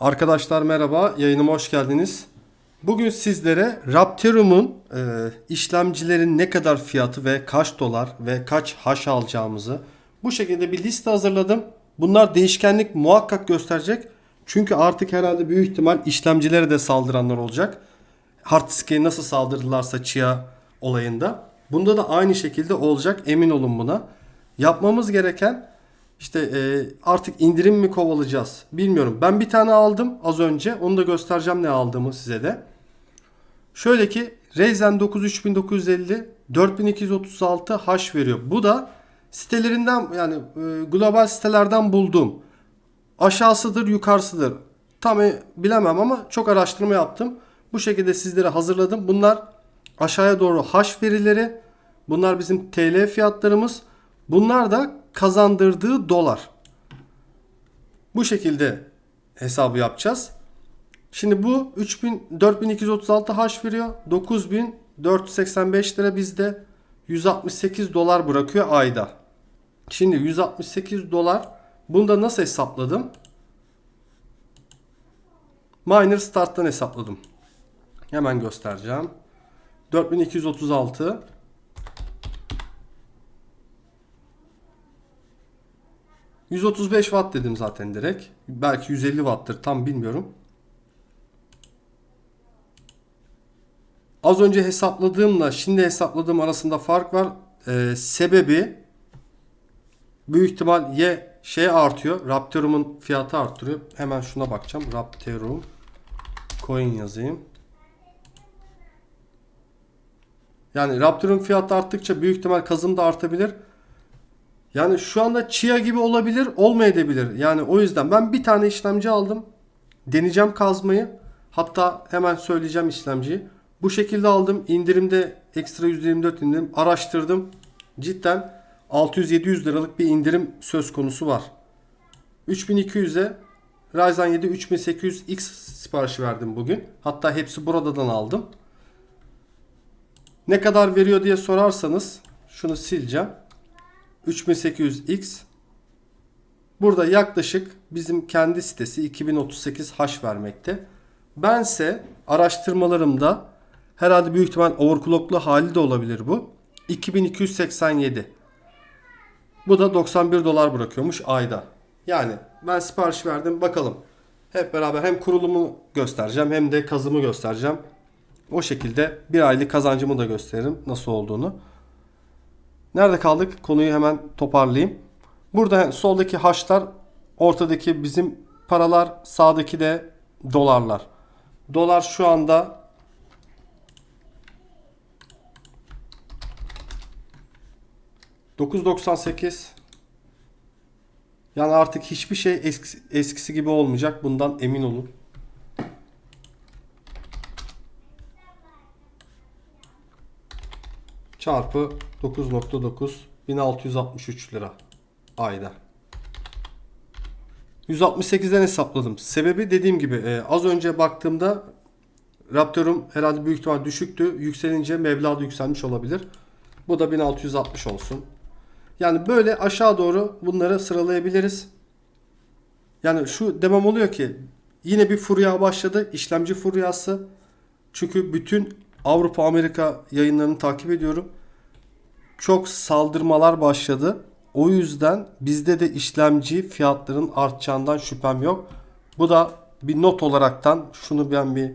Arkadaşlar merhaba, yayınıma hoş geldiniz. Bugün sizlere Raptorum'un e, işlemcilerin ne kadar fiyatı ve kaç dolar ve kaç haş alacağımızı bu şekilde bir liste hazırladım. Bunlar değişkenlik muhakkak gösterecek. Çünkü artık herhalde büyük ihtimal işlemcilere de saldıranlar olacak. Hard disk'e nasıl saldırdılarsa Chia olayında. Bunda da aynı şekilde olacak emin olun buna. Yapmamız gereken işte e, artık indirim mi kovalayacağız bilmiyorum. Ben bir tane aldım az önce. Onu da göstereceğim ne aldığımı size de. Şöyle ki Ryzen 9 3950 4236 H veriyor. Bu da sitelerinden yani e, global sitelerden bulduğum aşağısıdır yukarısıdır. Tam e, bilemem ama çok araştırma yaptım. Bu şekilde sizlere hazırladım. Bunlar aşağıya doğru H verileri. Bunlar bizim TL fiyatlarımız. Bunlar da kazandırdığı dolar. Bu şekilde hesabı yapacağız. Şimdi bu 3000 4236 H veriyor. 9485 lira bizde 168 dolar bırakıyor ayda. Şimdi 168 dolar bunu da nasıl hesapladım? Miner Start'tan hesapladım. Hemen göstereceğim. 4236 135 watt dedim zaten direkt. Belki 150 watt'tır tam bilmiyorum. Az önce hesapladığımla şimdi hesapladığım arasında fark var. Ee, sebebi büyük ihtimal Y şey artıyor. Raptorum'un fiyatı artırıyor. Hemen şuna bakacağım. Raptorum coin yazayım. Yani Raptor'un fiyatı arttıkça büyük ihtimal kazım da artabilir. Yani şu anda Chia gibi olabilir, olmayabilir. Yani o yüzden ben bir tane işlemci aldım. Deneyeceğim kazmayı. Hatta hemen söyleyeceğim işlemciyi. Bu şekilde aldım. İndirimde ekstra %24 indirim. Araştırdım. Cidden 600-700 liralık bir indirim söz konusu var. 3200'e Ryzen 7 3800X siparişi verdim bugün. Hatta hepsi buradan aldım. Ne kadar veriyor diye sorarsanız şunu sileceğim. 3800X burada yaklaşık bizim kendi sitesi 2038H vermekte. Bense araştırmalarımda herhalde büyük ihtimal overclocklu hali de olabilir bu. 2287. Bu da 91 dolar bırakıyormuş ayda. Yani ben sipariş verdim bakalım. Hep beraber hem kurulumu göstereceğim hem de kazımı göstereceğim. O şekilde bir aylık kazancımı da gösteririm nasıl olduğunu. Nerede kaldık? Konuyu hemen toparlayayım. Burada soldaki haşlar, ortadaki bizim paralar, sağdaki de dolarlar. Dolar şu anda ...9.98... Yani artık hiçbir şey eskisi, eskisi gibi olmayacak. Bundan emin olun. Çarpı 9.9 1663 lira ayda. 168'den hesapladım. Sebebi dediğim gibi e, az önce baktığımda Raptor'um herhalde büyük ihtimal düşüktü. Yükselince meblağ da yükselmiş olabilir. Bu da 1660 olsun. Yani böyle aşağı doğru bunları sıralayabiliriz. Yani şu demem oluyor ki yine bir furya başladı. İşlemci furyası. Çünkü bütün Avrupa Amerika yayınlarını takip ediyorum. Çok saldırmalar başladı. O yüzden bizde de işlemci fiyatların artacağından şüphem yok. Bu da bir not olaraktan şunu ben bir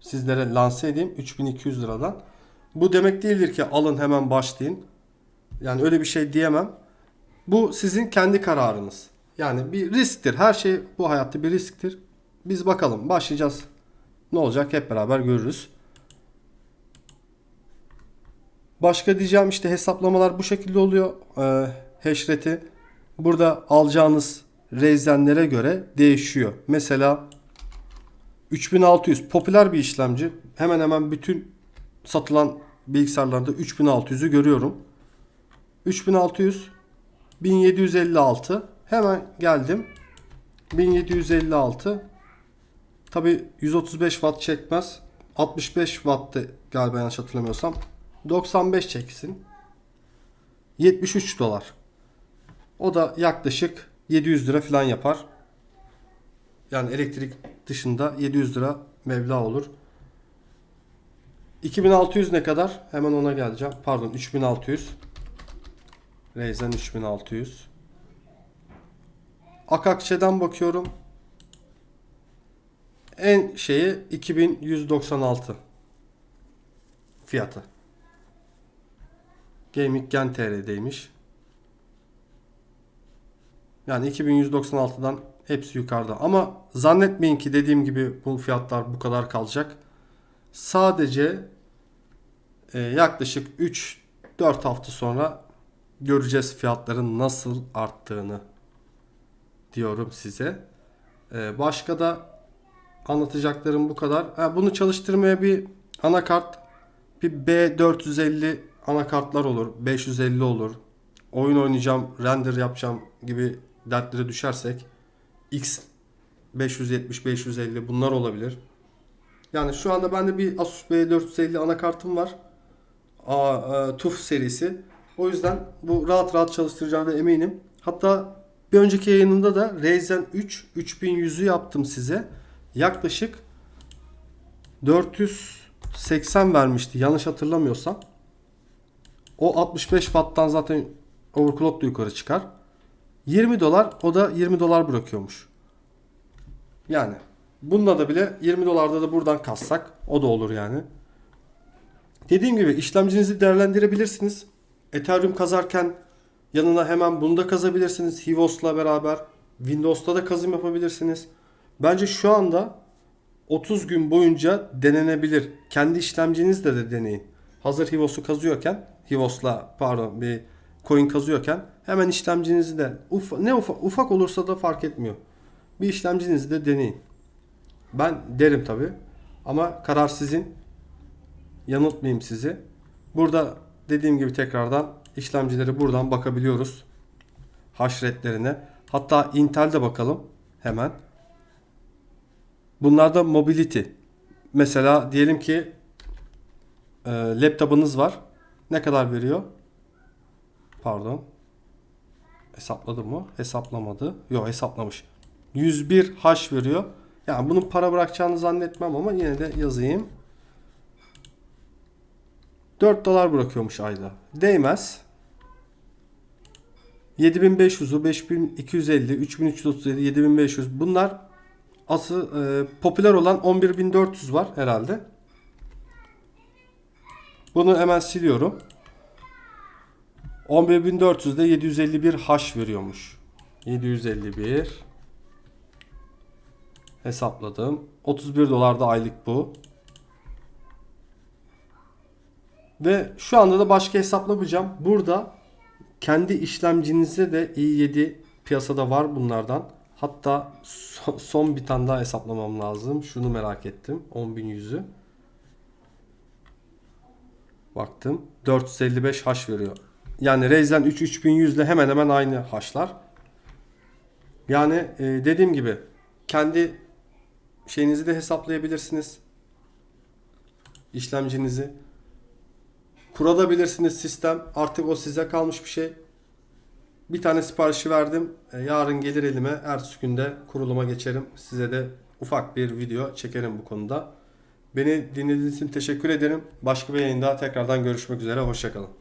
sizlere lanse edeyim 3200 liradan. Bu demek değildir ki alın hemen başlayın. Yani öyle bir şey diyemem. Bu sizin kendi kararınız. Yani bir risktir. Her şey bu hayatta bir risktir. Biz bakalım başlayacağız. Ne olacak hep beraber görürüz. Başka diyeceğim işte hesaplamalar bu şekilde oluyor. Ee, hash rate'i burada alacağınız Ryzen'lere göre değişiyor. Mesela 3600 popüler bir işlemci. Hemen hemen bütün satılan bilgisayarlarda 3600'ü görüyorum. 3600 1756 hemen geldim. 1756 Tabi 135 watt çekmez. 65 watt'tı galiba yanlış hatırlamıyorsam. 95 çeksin. 73 dolar. O da yaklaşık 700 lira falan yapar. Yani elektrik dışında 700 lira meblağ olur. 2600 ne kadar? Hemen ona geleceğim. Pardon 3600. Ryzen 3600. Akakçe'den bakıyorum. En şeyi 2196 fiyatı. Gaming Gen. Yani 2196'dan hepsi yukarıda. Ama zannetmeyin ki dediğim gibi bu fiyatlar bu kadar kalacak. Sadece e, yaklaşık 3-4 hafta sonra göreceğiz fiyatların nasıl arttığını diyorum size. E, başka da anlatacaklarım bu kadar. Ha, bunu çalıştırmaya bir anakart bir B450 anakartlar olur. 550 olur. Oyun oynayacağım, render yapacağım gibi dertlere düşersek X 570 550 bunlar olabilir. Yani şu anda bende bir Asus B450 anakartım var. A, e, TUF serisi. O yüzden bu rahat rahat çalıştıracağına eminim. Hatta bir önceki yayınında da Ryzen 3 3100'ü yaptım size. Yaklaşık 480 vermişti yanlış hatırlamıyorsam. O 65 watt'tan zaten overclock da yukarı çıkar. 20 dolar o da 20 dolar bırakıyormuş. Yani bununla da bile 20 dolarda da buradan kassak o da olur yani. Dediğim gibi işlemcinizi değerlendirebilirsiniz. Ethereum kazarken yanına hemen bunu da kazabilirsiniz. Hivos'la beraber Windows'ta da kazım yapabilirsiniz. Bence şu anda 30 gün boyunca denenebilir. Kendi işlemcinizle de deneyin. Hazır Hivos'u kazıyorken, Hivos'la pardon bir coin kazıyorken hemen işlemcinizi de uf, ne ufak, ufak olursa da fark etmiyor. Bir işlemcinizi de deneyin. Ben derim tabi. Ama karar sizin. Yanıltmayayım sizi. Burada dediğim gibi tekrardan işlemcileri buradan bakabiliyoruz. Hash rate'lerine. Hatta Intel'de bakalım hemen. Bunlarda mobility. Mesela diyelim ki e, laptop'ınız var. Ne kadar veriyor? Pardon. Hesapladı mı? Hesaplamadı. Yok hesaplamış. 101 hash veriyor. Yani bunun para bırakacağını zannetmem ama yine de yazayım. 4 dolar bırakıyormuş ayda. Değmez. 7500'ü, 5250, 3337, 7500 bunlar asıl e, popüler olan 11400 var herhalde. Bunu hemen siliyorum. 11400'de 751 hash veriyormuş. 751 hesapladım. 31 dolar da aylık bu. Ve şu anda da başka hesaplamayacağım. Burada kendi işlemcinizde de i7 piyasada var bunlardan. Hatta so- son bir tane daha hesaplamam lazım. Şunu merak ettim. 10.100'ü. Baktım. 455 hash veriyor. Yani Ryzen 3 3100 ile hemen hemen aynı haşlar. Yani e, dediğim gibi kendi şeyinizi de hesaplayabilirsiniz. İşlemcinizi. Kurabilirsiniz sistem. Artık o size kalmış bir şey. Bir tane siparişi verdim. E, yarın gelir elime. Ertesi günde kuruluma geçerim. Size de ufak bir video çekerim bu konuda. Beni dinlediğiniz için teşekkür ederim. Başka bir yayında tekrardan görüşmek üzere. Hoşçakalın.